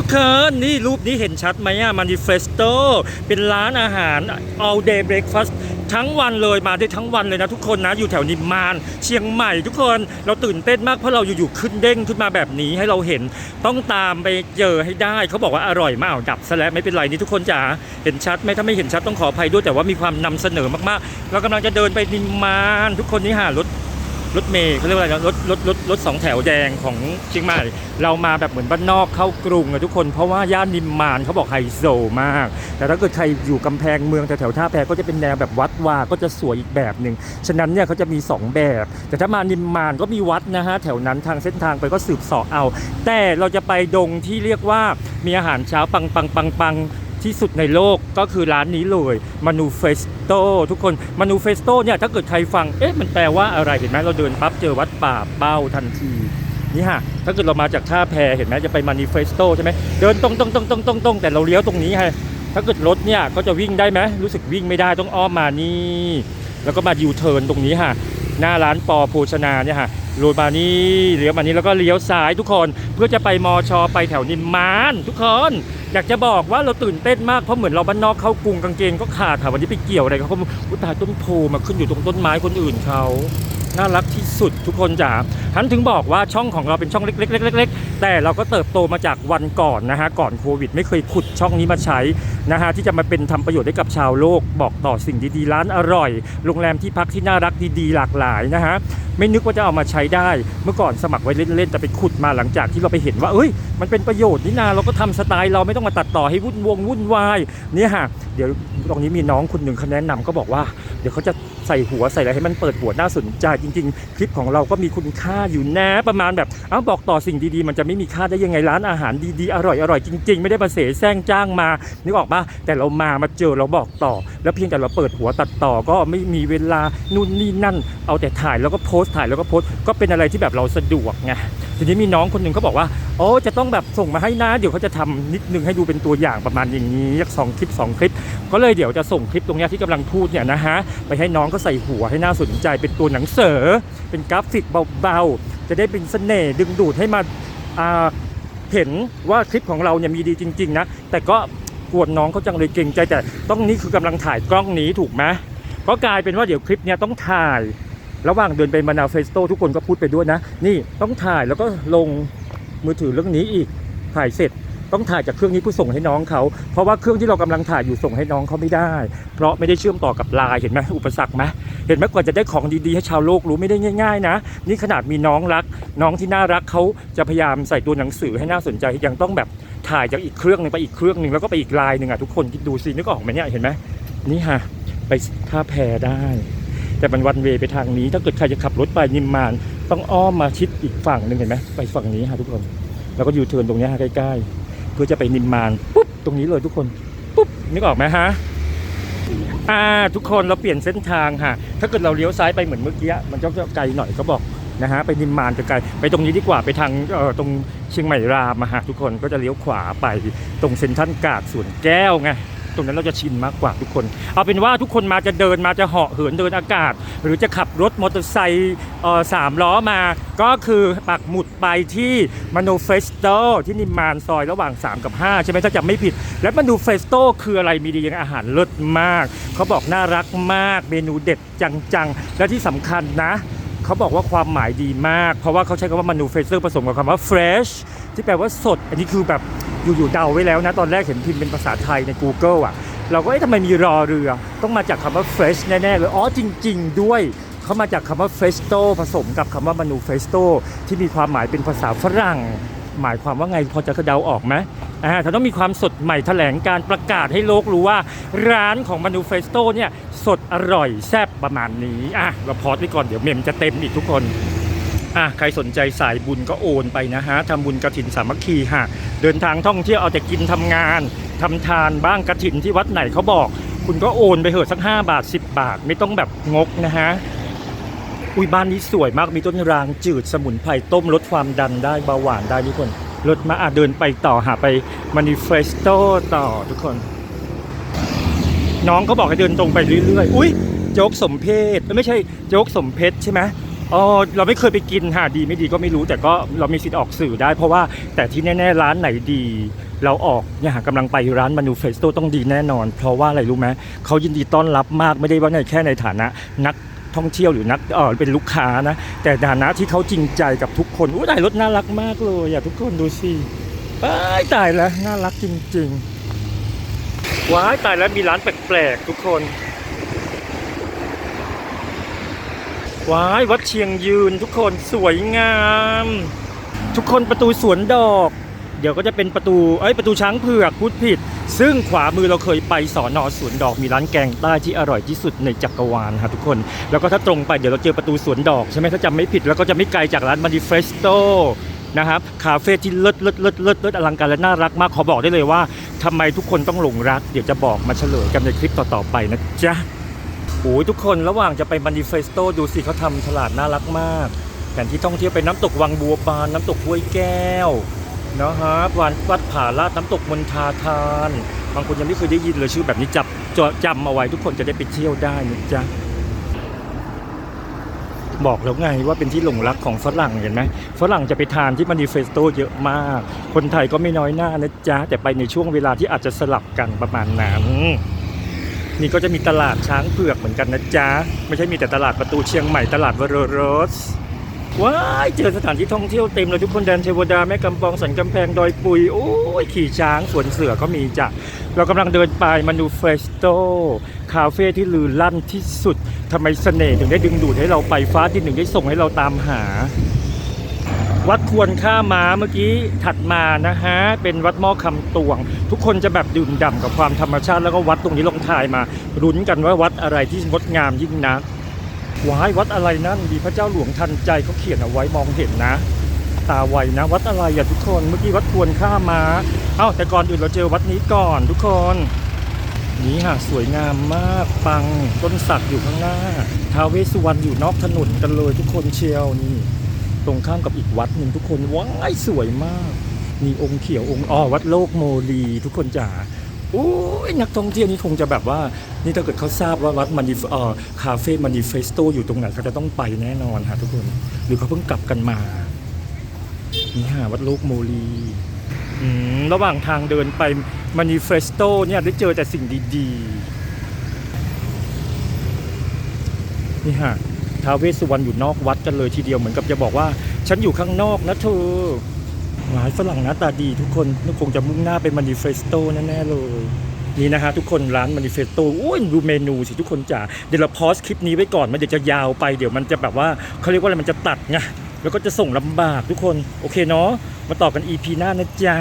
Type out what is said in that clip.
ทุกคนนี่รูปนี้เห็นชัดไหมอะมานิเฟสโตเป็นร้านอาหาร all day breakfast ทั้งวันเลยมาได้ทั้งวันเลยนะทุกคนนะอยู่แถวนิมมานเชียงใหม่ทุกคนเราตื่นเต้นมากเพราะเราอยู่ๆขึ้นเด้งขึ้นมาแบบนี้ให้เราเห็นต้องตามไปเจอให้ได้ เขาบอกว่าอร่อยมากดับซะแล้วไม่เป็นไรนี่ทุกคนจ๋าเห็นชัดไหมถ้าไม่เห็นชัดต้องขออภัยด้วยแต่ว่ามีความนำเสนอมากๆ เรากำลังจะเดินไปนิมมาน ทุกคนนี่หารถ รถเมย์เขาเรียกว่าอะไรนะรถรถรถรถสองแถวแดงของเชียงใหม่ เรามาแบบเหมือนบ้านนอกเข้ากรุงอะทุกคนเพราะว่าย่านนิมมานเขาบอกไฮโซมาก แต่ถ้าเกิดใครอยู่กำแพงเมืองแถวๆท่าแพก็จะเป็นแนวแบบวัดวาก็จะสวยอีกแบบหนึ่งฉะนั้นเนี่ยเขาจะมี 2 แบบ แต่ถ้ามานิมมานก็มีวัดนะฮะแถวนั้นทางเส้นทางไปก็สืบสอบเอา แต่เราจะไปดงที่เรียกว่ามีอาหารเช้าปังปังปังปัง ที่สุดในโลกก็คือร้านนี้เลยมานูเฟสโตทุกคนมานูเฟสโตเนี่ยถ้าเกิดใครฟังเอ๊ะมันแปลว่าอะไรเห็นไหมเราเดินปั๊บเจอวัดป่าเป้าทันทีนี่ฮะถ้าเกิดเรามาจากท่าแพเห็นไหมจะไปมานูเฟสโตใช่ไหมเดินตรงตรงตรงตรงตรงตรงแต่เราเลี้ยวตรงนี้ฮะถ้าเกิดรถเนี่ยก็จะวิ่งได้ไหมรู้สึกวิ่งไม่ได้ต้องอ้อมมานี่ แล้วก็มายูเทิร์นตรงนี้ฮะ หน้าร้านปอโภชนาเนี่ยฮะโรดมานี่เลี้ยวมานี้แล้วก็เลี้ยวซ้ายทุกคนเพื่อจะไปมอชอไปแถวนิมมานทุกคนอยากจะบอกว่าเราตื่นเต้นมากเพราะเหมือนเราบ้านนอกเข้ากรุงกางเกงก็ขาดถาวันนี้ไปเกี่ยวอะไรเขาก็อุยตายต้นโพมาขึ้นอยู่ตรงต้นไม้คนอื่นเขา น่ารักที่สุดทุกคนจ๋าฉันถึงบอกว่าช่องของเราเป็นช่องเล็กๆๆๆ ๆ แต่เราก็เติบโตมาจากวันก่อนนะฮะก่อนโควิด ไม่เคยขุดช่องนี้มาใช้นะฮะที่จะมาเป็นทำประโยชน์ให้กับชาวโลก บอกต่อสิ่งดีๆ ร้านอร่อย โรงแรมที่พักที่น่ารักดีๆ หลากหลายนะฮะไม่นึกว่าจะเอามาใช้ได้ เมื่อก่อนสมัครไว้เล่นๆแต่ไปขุดมาหลังจากที่เราไปเห็นว่าเอ้ย มันเป็นประโยชน์นี่นาเราก็ทำสไตล์เราไม่ต้องมาตัดต่อให้วุ่นวงวุ่นวายเนี่ยฮะเดี๋ยวตรงนี้มีน้องคนหนึ่งเขาแนะนำก็บอกว่า เดี๋ยวเขาจะ ใส่หัวใส่อะไรให้มันเปิดหัวน่าสนใจจริง ๆ คลิปของเราก็มีคุณค่าอยู่นะประมาณแบบเอ้าบอกต่อสิ่งดีๆ มันจะไม่มีค่าได้ยังไงร้านอาหารดีๆอร่อยอร่อยจริง ๆ ไม่ได้มาเสแสร้งจ้างมานึกออกปะแต่เรามามาเจอเราบอกต่อ แล้วเพียงแต่เราเปิดหัวตัดต่อก็ไม่มีเวลานู่นนี่นั่น เอาแต่ถ่ายแล้วก็โพสต์ถ่ายแล้วก็โพสต์ก็เป็นอะไรที่แบบเราสะดวกไงทีนี้มีน้องคนหนึ่งเขาบอกว่าโอ้จะต้องแบบส่งมาให้นะเดี๋ยวเขาจะทำนิดนึงให้ดูเป็นตัวอย่างประมาณอย่างนี้สักสองคลิปสองคลิป ก็เลยเดี๋ยวจะส่งคลิปตรงนี้ที่กำลังพูดเนี่ยนะฮะไปให้น้องก็ใส่หัวให้น่าสนใจเป็นตัวหนังเสือเป็นกราฟิกเบาๆ จะได้เป็นเสน่ห์ดึงดูดให้มาาเห็นว่าคลิปของเราเนี่ยมีดีจริง ๆ นะ แต่ก็กวนน้องเขาจังเลยเกรงใจแต่ต้องนี่คือกำลังถ่ายกล้องนี้ถูกไหมก็กลายเป็นว่าเดี๋ยวคลิปเนี้ยต้องถ่าย ระหว่างเดินไปมานาเฟสโตทุกคนก็พูดไปด้วยนะ นี่ต้องถ่ายแล้วก็ลงมือถือเรื่องนี้อีกถ่ายเสร็จ ต้องถ่ายจากเครื่องนี้เพื่อส่งให้น้องเขา เพราะว่าเครื่องที่เรากำลังถ่ายอยู่ส่งให้น้องเขาไม่ได้ เพราะไม่ได้เชื่อมต่อกับไลน์เห็นไหมอุปสรรคไหมเห็นไหมกว่าจะได้ของดีๆให้ชาวโลกรู้ไม่ได้ง่าย ๆ นะ นี่ขนาดมีน้องรัก น้องที่น่ารักเขาจะพยายามใส่ตัวหนังสือให้น่าสนใจยังต้องแบบถ่ายจากอีกเครื่องหนึ่งไปอีกเครื่องหนึ่งแล้วก็ไปอีกไลน์หนึ่งอะทุกคนคิดดูสินึกออกไหมเนี่ยเห็นไหมนี่ฮะไปท่าแพได้ แต่มันวันเวไปทางนี้ ถ้าเกิดใครจะขับรถไปนิมมานต้องอ้อมมาชิดอีกฝั่งหนึ่งเห็นไหมไปฝั่งนี้ฮะทุกคน แล้วก็ยูเทิร์นตรงนี้ใกล้ๆ พื่อจะไปนิมมานปุ๊บตรงนี้เลยทุกคนปุ๊บนึกออกไหมฮะอ่าทุกคนเราเปลี่ยนเส้นทางฮะถ้าเกิดเราเลี้ยวซ้ายไปเหมือนเมื่อกี้มันจะไกลหน่อยเขาบอกนะฮะไปนิมมานจะไกลไปตรงนี้ดีกว่าไปทางเอ่อตรงเชียงใหม่รามอะฮะทุกคนก็จะเลี้ยวขวาไปตรงเซ็นทรัลกาดสวนแก้วไง ตรงนั้นเราจะชินมากกว่าทุกคน เอาเป็นว่าทุกคนมาจะเดินมาจะเหาะเหินเดินอากาศ หรือจะขับรถมอเตอร์ไซค์สามล้อมา ก็คือปักหมุดไปที่ม n น f เฟสโตที่นิมมานซอยระหว่าง 3 กับ 5 ใช่ไหมถ้าจำไม่ผิด และม n น f เฟสโตคืออะไรมีดีอย่างอาหารเลิศมาก เขาบอกน่ารักมากเมนูเด็ดจังๆ และที่สำคัญนะเขาบอกว่าความหมายดีมาก เพราะว่าเขาใช้คำว่า manufacture ผสมกับคำว่า fresh ที่แปลว่าสด อันนี้คือแบบ อยู่ๆเดาไว้แล้วนะ ตอนแรกเห็นพิมพ์เป็นภาษาไทยใน Google อะ เราก็เอ๊ะทำไมมีรอเรือ ต้องมาจากคำว่า fresh แน่ ๆ เลย อ๋อ จริง ๆ ด้วยเขามาจากคำว่า festo ผสมกับคำว่า manifesto ที่มีความหมายเป็นภาษาฝรั่ง หมายความว่าไงพอจะเดาออกไหมอ่าถ้าต้องมีความสดใหม่แถลงการประกาศให้โลกรู้ว่า ร้านของ Manifesto เนี่ยสดอร่อยแซ่บประมาณนี้อะเราพอดไว้ก่อนเดี๋ยวเมมจะเต็มอีกทุกคน อะใครสนใจสายบุญก็โอนไปนะฮะทำบุญกระถินสามัคคีฮะเดินทางท่องเที่ยวเอาแต่กินทำงานทำทานบ้างกระถินที่วัดไหนเขาบอก คุณก็โอนไปเถอะสัก 5 บาท 10 บาท ไม่ต้องแบบงกนะฮะอุ้ยบ้านนี้สวยมากมีต้นรางจืดสมุนไพรต้มลดความดันได้เบาหวานได้ทุกคนลดมาอะเดินไปต่อหาไปมานิเฟสโตต่อทุกคน น้องเขาบอกให้เดินตรงไปเรื่อยๆ อุ้ยโจ๊กสมเพศเอ้ยไม่ใช่โจ๊กสมเพชใช่ไหม อ๋อเราไม่เคยไปกินหาดีไม่ดีก็ไม่รู้ แต่ก็เรามีสิทธิ์ออกสื่อได้ เพราะว่าแต่ที่แน่ๆร้านไหนดี เราออกเนี่ยกำลังไปร้านมานูเฟสโตต้องดีแน่นอน เพราะว่าอะไรรู้ไหมเขายินดีต้อนรับมากไม่ได้ว่าในแค่ในฐานะ นักท่องเที่ยวหรือนักเออเป็นลูกค้านะ แต่ฐานะที่เขาจริงใจกับทุกคนอุ้ยได้รถน่ารักมากเลยอะทุกคนดูสิว้ายตายแล้วน่ารักจริงๆว้ายตายแล้วมีร้านแปลกๆทุกคน ว้ายวัดเชียงยืนทุกคนสวยงาม ทุกคนประตูสวนดอก เดี๋ยวก็จะเป็นประตูเอ้ยประตูช้างเผือกพูดผิด ซึ่งขวามือเราเคยไปสอนอสวนดอกมีร้านแกงใต้ที่อร่อยที่สุดในจักรวาลครับทุกคน แล้วก็ถ้าตรงไปเดี๋ยวเราเจอประตูสวนดอกใช่ไหมถ้าจำไม่ผิดแล้วก็จะไม่ไกลจากร้านมาดิเฟสโตนะครับคาเฟ่ที่เลิศเลิศเลิศเลิศเลิศอลังการและน่ารักมากขอบอกได้เลยว่าทำไมทุกคนต้องหลงรัก เดี๋ยวจะบอกมาเฉลยกันในคลิปต่อๆไปนะจ๊ะ โอ้ยทุกคนระหว่างจะไปมันดิเฟสโตดูสิเขาทำฉลาดน่ารักมากแผนที่ท่องเที่ยวไปน้ำตกวังบัวบาน น้ำตกห้วยแก้วนะฮะวันวัดผาลาดน้ำตกมณฑาทาน บางคนยังไม่เคยได้ยินเลยชื่อแบบนี้จับจจำเอาไว้ทุกคนจะได้ไปเที่ยวได้นะจ๊ะบอกแล้วไงว่าเป็นที่หลงรักของฝรั่งเห็นไหมฝรั่งจะไปทานที่มันดิเฟสโตเยอะมาก คนไทยก็ไม่น้อยหน้านะจ๊ะแต่ไปในช่วงเวลาที่อาจจะสลับกันประมาณนั้น นี่ก็จะมีตลาดช้างเผือกเหมือนกันนะจ๊ะ ไม่ใช่มีแต่ตลาดประตูเชียงใหม่ตลาดวโรรสว้ายเจอสถานที่ท่องเที่ยวเต็มเลยทุกคนแดนเทวดาแม่กำปองสันกำแพงดอยปุย โอ้ย ขี่ช้างสวนเสือก็มีจ้ะ เรากำลังเดินไปมานูเฟสโตคาเฟ่ที่ลือลั่นที่สุดทำไมเสน่ห์ถึงได้ดึงดูดให้เราไปฟ้าที่หนึ่งได้ส่งให้เราตามหา วัดควรค่าม้าเมื่อกี้ถัดมานะฮะ เป็นวัดหม้อคำตวง ทุกคนจะแบบดื่มด่ำกับความธรรมชาติแล้วก็วัดตรงนี้ลงทายมารุ้นกันว่าวัดอะไรที่งดงามยิ่งนักวายวัดอะไรนั่นดีพระเจ้าหลวงทันใจเขาเขียนเอาไว้มองเห็นนะ ตาไวนะ วัดอะไรอะทุกคนเมื่อกี้วัดควรค่าม้าเอ้าแต่ก่อนอื่นเราเจอวัดนี้ก่อนทุกคนนี่ค่ะสวยงามมากปังต้นสักอยู่ข้างหน้าท้าวเวสสุวรรณอยู่นอกถนนกันเลยทุกคนเชียวนี่ ตรงข้ามกับอีกวัดหนึ่งทุกคนว้ายสวยมาก มีองค์เขียวองค์อ๋อวัดโลกโมลีทุกคนจ๋าโอ้ยนักท่องเที่ยวนี่คงจะแบบว่า นี่ถ้าเกิดเขาทราบว่าวัดมันดิเอ่อคาเฟ่มันดิเฟสโตอยู่ตรงไหนเขาจะต้องไปแน่นอนฮะทุกคน หรือเขาเพิ่งกลับกันมานี่ฮะวัดโลกโมลีอืมระหว่างทางเดินไปมานิเฟสโตเนี่ยได้เจอแต่สิ่งดี ๆ นี่ฮะ ท้าเวสสุวรรณอยู่นอกวัดกันเลยทีเดียวเหมือนกับจะบอกว่า ฉันอยู่ข้างนอกนะเธอหลายฝรั่งหน้าตาดีทุกคนคงจะมุ่งหน้าไปมานิเฟสโตแน่ๆเลยนี่นะฮะทุกคนร้านมานิเฟสโตโอ้ยดูเมนูสิทุกคนจ๋าเดี๋ยวเราพอสคลิปนี้ไว้ก่อนมันเดี๋ยวจะยาวไปเดี๋ยวมันจะแบบว่าเขาเรียกว่าอะไรมันจะตัดไงแล้วก็จะส่งลำบากทุกคนโอเคเนาะมาต่อกัน EP หน้านะจ๊ะ